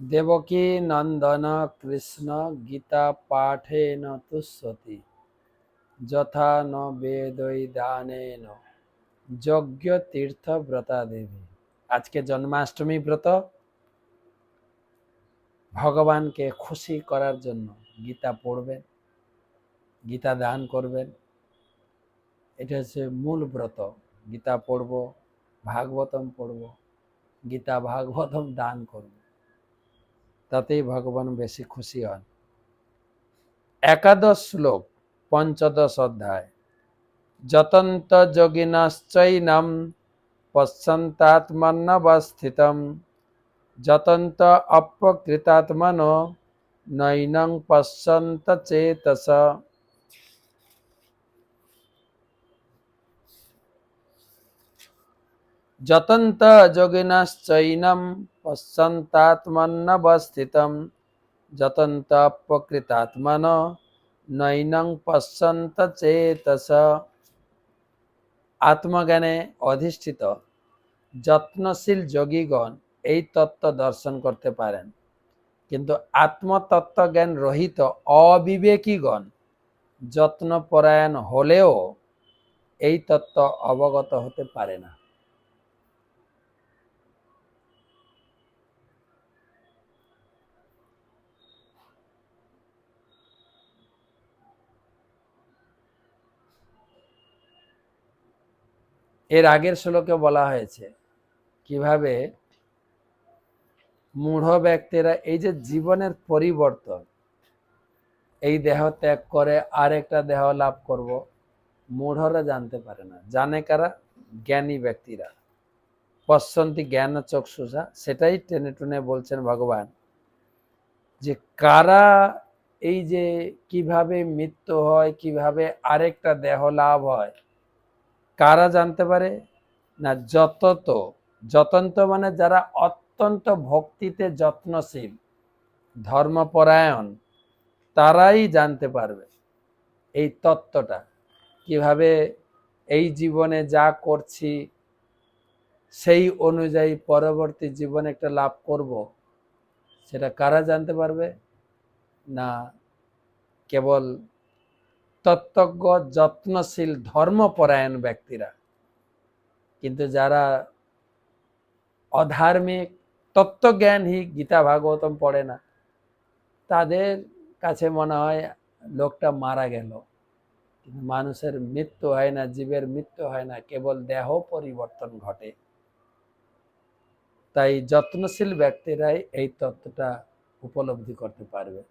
দেবকী নন্দন কৃষ্ণ গীতা পাঠেন তুষ্যতি। যথা ন বেদৈ দানেন। যজ্ঞ তীর্থ ব্রতা দেবী। আজকে জন্মাষ্টমী ব্রত। ভগবানকে খুশি করার জন্য গীতা পড়বেন, গীতা দান করবেন। এটা হচ্ছে মূল ব্রত। গীতা পড়ব, ভাগবতম পড়ব, গীতা ভাগবতম দান করব। তাতেই ভগবান বেশি খুশি হন। একাদশ শ্লোক, পঞ্চদশ অধ্যায়। যতন্ত যোগিনশ্চৈনম পশ্যন্তাত্মন্নবস্থিতম, যতন্ত অপকৃতাত্মন নৈনং পশ্যন্ত চেতস। যতন্ত যোগিনশ্চৈনম পশ্যন্তাত্মন্নবস্থিতম যতন্ত অপকৃতাত্মন নৈনং পশ্যন্ত চেতস আত্মজ্ঞানে অধিষ্ঠিত যত্নশীল যোগীগণ এই তত্ত্ব দর্শন করতে পারেন। কিন্তু আত্মতত্ত্ব জ্ঞান রহিত অবিবেকীগণ যত্নপরায়ণ হলেও এই তত্ত্ব অবগত হতে পারে না। এর আগের শ্লোকে বলা হয়েছে কীভাবে মূঢ় ব্যক্তিরা এই যে জীবনের পরিবর্তন, এই দেহ ত্যাগ করে আরেকটা দেহ লাভ করব, মূঢ়রা জানতে পারে না। জানে কারা? জ্ঞানী ব্যক্তিরা। পশ্চন্তি জ্ঞান চক্ষুষা, সেটাই টেনে টুনে বলছেন ভগবান যে কারা এই যে কীভাবে মৃত্যু হয়, কীভাবে আরেকটা দেহ লাভ হয় কারা জানতে পারে? না যতত যতন্ত মানে যারা অত্যন্ত ভক্তিতে যত্নশীল, ধর্মপরায়ণ, তারাই জানতে পারবে এই তত্ত্বটা। কীভাবে এই জীবনে যা করছি, সেই অনুযায়ী পরবর্তী জীবনে একটা লাভ করব, সেটা কারা জানতে পারবে? না, কেবল তত্ত্বজ্ঞ, যত্নশীল, ধর্মপরায়ণ ব্যক্তিরা। কিন্তু যারা অধার্মিক তত্ত্বজ্ঞানহী গীতা ভাগবতম পড়ে না, তাদের কাছে মনে হয় লোকটা মারা গেল। কিন্তু মানুষের মৃত্যু হয় না, জীবের মৃত্যু হয় না, কেবল দেহ পরিবর্তন ঘটে। তাই যত্নশীল ব্যক্তিরাই এই তত্ত্বটা উপলব্ধি করতে পারবে।